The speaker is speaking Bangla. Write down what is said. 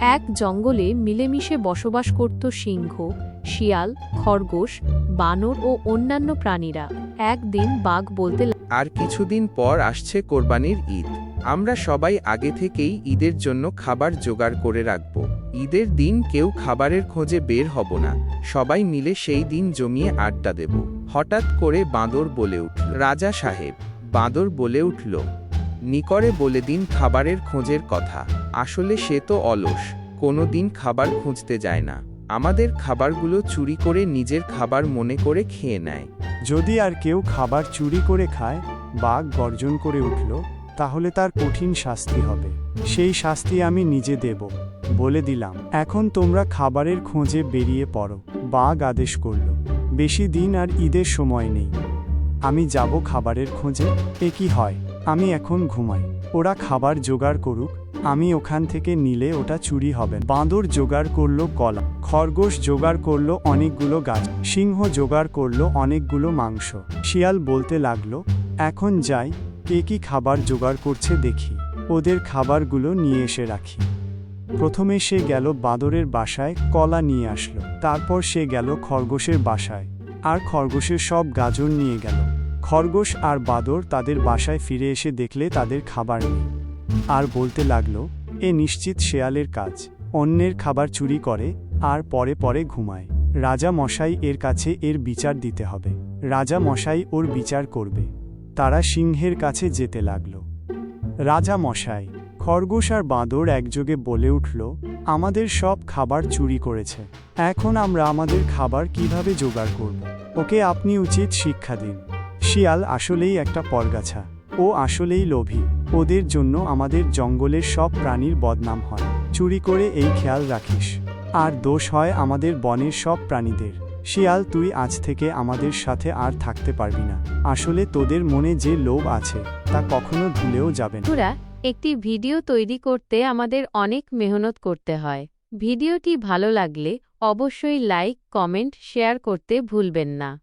এক জঙ্গলে মিলেমিশে বসবাস করত সিংহ, শিয়াল, খরগোশ, বানর ও অন্যান্য প্রাণীরা। একদিন বাঘ বলতে আর কিছুদিন পর আসছে কোরবানির ঈদ। আমরা সবাই আগে থেকেই ঈদের জন্য খাবার জোগাড় করে রাখব। ঈদের দিন কেউ খাবারের খোঁজে বের হব না। সবাই মিলে সেই দিন জমিয়ে আড্ডা দেব। হঠাৎ করে বাঁদর বলে উঠল, রাজা সাহেব। বাঁদর বলে উঠল নিকরে বলে দিন খাবারের খোঁজের কথা। আসলে সে তো অলস, কোনো দিন খাবার খুঁজতে যায় না। আমাদের খাবারগুলো চুরি করে নিজের খাবার মনে করে খেয়ে নেয়। যদি আর কেউ খাবার চুরি করে খায়, বাঘ গর্জন করে উঠল, তাহলে তার কঠিন শাস্তি হবে। সেই শাস্তি আমি নিজে দেব, বলে দিলাম। এখন তোমরা খাবারের খোঁজে বেরিয়ে পড়ো, বাঘ আদেশ করল। বেশি দিন আর ঈদের সময় নেই। আমি যাব খাবারের খোঁজে, এ কি হয়? আমি এখন ঘুমাই। ওরা খাবার জোগাড় করুক, আমি ওখান থেকে নিলে ওটা চুরি হবে। বাঁদর জোগাড় করল কলা, খরগোশ জোগাড় করল অনেকগুলো গাছ, সিংহ জোগাড় করল অনেকগুলো মাংস। শিয়াল বলতে লাগল, এখন যাই, কে কি খাবার জোগাড় করছে দেখি, ওদের খাবারগুলো নিয়ে এসে রাখি। প্রথমে সে গেল বাঁদরের বাসায় কলা নিয়ে আসলো, তারপর সে গেল খরগোশের বাসায়, আর খরগোশের সব গাজর নিয়ে গেল। খরগোশ আর বাদর তাদের বাসায় ফিরে এসে দেখলে তাদের খাবার নেই। আর বলতে লাগল, এ নিশ্চিত শেয়ালের কাজ। অন্যের খাবার চুরি করে আর পরে পরে ঘুমায়। রাজা মশাই এর কাছে এর বিচার দিতে হবে। রাজা মশাই ওর বিচার করবে। তারা সিংহের কাছে যেতে লাগল। রাজা মশাই খরগোশ আর বাঁদর একযোগে বলে উঠল, আমাদের সব খাবার চুরি করেছে। এখন আমরা আমাদের খাবার কীভাবে জোগাড় করব? ওকে আপনি উচিত শিক্ষা দিন। শিয়াল আসলেই একটা পরগাছা। ও আসলেই লোভী। ওদের জন্য আমাদের জঙ্গলের সব প্রাণীর বদনাম হয়। চুরি করে এই খেয়াল রাখিস। আর দোষ হয় আমাদের বনের সব প্রাণীদের। শিয়াল, তুই আজ থেকে আমাদের সাথে আর থাকতে পারবি না। আসলে তোদের মনে যে লোভ আছে, তা কখনো ভুলেও যাবে না। একটি ভিডিও তৈরি করতে আমাদের অনেক মেহনত করতে হয়। ভিডিওটি ভালো লাগলে অবশ্যই লাইক, কমেন্ট, শেয়ার করতে ভুলবেন না।